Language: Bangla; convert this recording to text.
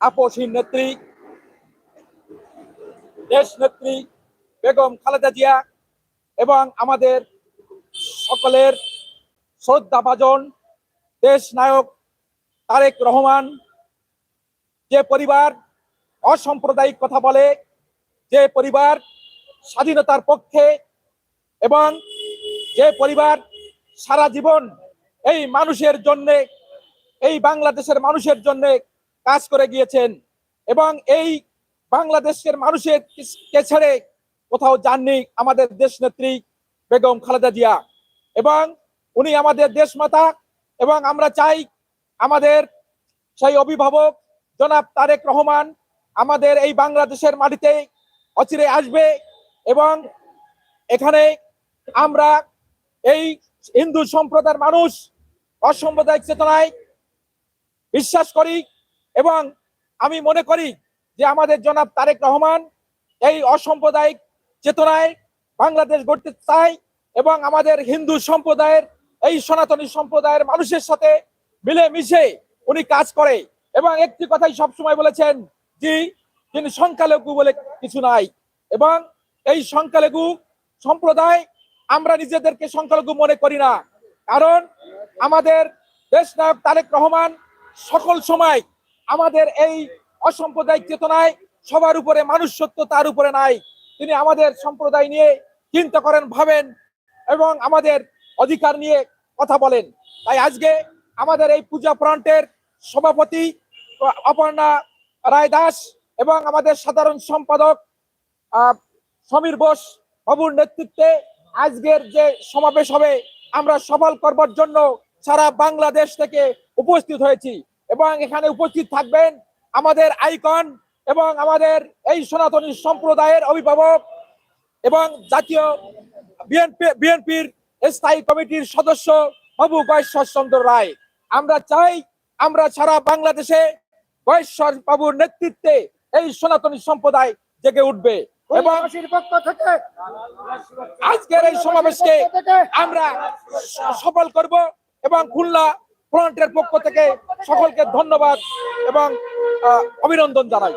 আপসহীন নেত্রী, দেশ নেত্রী বেগম খালেদা জিয়া এবং আমাদের সকলের শ্রদ্ধাভাজন দেশ নায়ক তারেক রহমান। যে পরিবার অসাম্প্রদায়িক কথা বলে, যে পরিবার স্বাধীনতার পক্ষে এবং যে পরিবার সারা জীবন এই মানুষের জন্যে, এই বাংলাদেশের মানুষের জন্য কাজ করে গিয়েছেন এবং এই বাংলাদেশের মানুষের কে ছেড়ে কোথাও যাননি আমাদের দেশ নেত্রী বেগম খালেদা জিয়া। এবং উনি আমাদের দেশমাতা এবং আমরা চাই আমাদের সেই অভিভাবক জনাব তারেক রহমান আমাদের এই বাংলাদেশের মাটিতে অচিরে আসবে এবং এখানে আমরা এই হিন্দু সম্প্রদায়ের মানুষ অসাম্প্রদায়িক চেতনায় বিশ্বাস করি এবং আমি মনে করি যে আমাদের জনাব তারেক রহমান এই অসাম্প্রদায়িক চেতনায় বাংলাদেশ গড়তে চায় এবং আমাদের হিন্দু সম্প্রদায়ের, এই সনাতনী সম্প্রদায়ের মানুষের সাথে মিলে মিশে উনি কাজ করে। এবং একটি কথাই সবসময় বলেছেন যে, তিনি সংখ্যালঘু বলে কিছু নাই। এবং এই সংখ্যালঘু সম্প্রদায় আমরা নিজেদেরকে সংখ্যালঘু মনে করি না। কারণ আমাদের দেশ নায়ক তারেক রহমান সকল সময় আমাদের এই অসাম্প্রদায়িক চেতনায় সবার উপরে মানুষ সত্য তার উপরে নাই। তিনি আমাদের সম্প্রদায় নিয়ে চিন্তা করেন, ভাবেন এবং আমাদের অধিকার নিয়ে কথা বলেন। তাই আজকে আমাদের এই পূজা প্রান্তের সভাপতি অপর্ণা রায় দাস এবং আমাদের সাধারণ সম্পাদক সমীর বোস বাবুর নেতৃত্বে আজকের যে সমাবেশ হবে, আমরা সফল করবার জন্য সারা বাংলাদেশ থেকে উপস্থিত হয়েছি। এবং এখানে উপস্থিত থাকবেন আমাদের আইকন এবং আমাদের এই সনাতনী সম্প্রদায়ের অভিভাবক এবং জাতীয় বিএনপি বিএনপির স্থায়ী কমিটির সদস্য বাবু গয়েশ্বর চন্দ্র রায়। আমরা চাই আমরা সারা বাংলাদেশে গয়েশ্বর বাবুর নেতৃত্বে এই সনাতনী সম্প্রদায় জেগে উঠবে এবং আজকের এই সমাবেশকে আমরা সফল করব এবং খুলনা ফ্রন্টের পক্ষ থেকে সকলকে ধন্যবাদ এবং অভিনন্দন জানাই।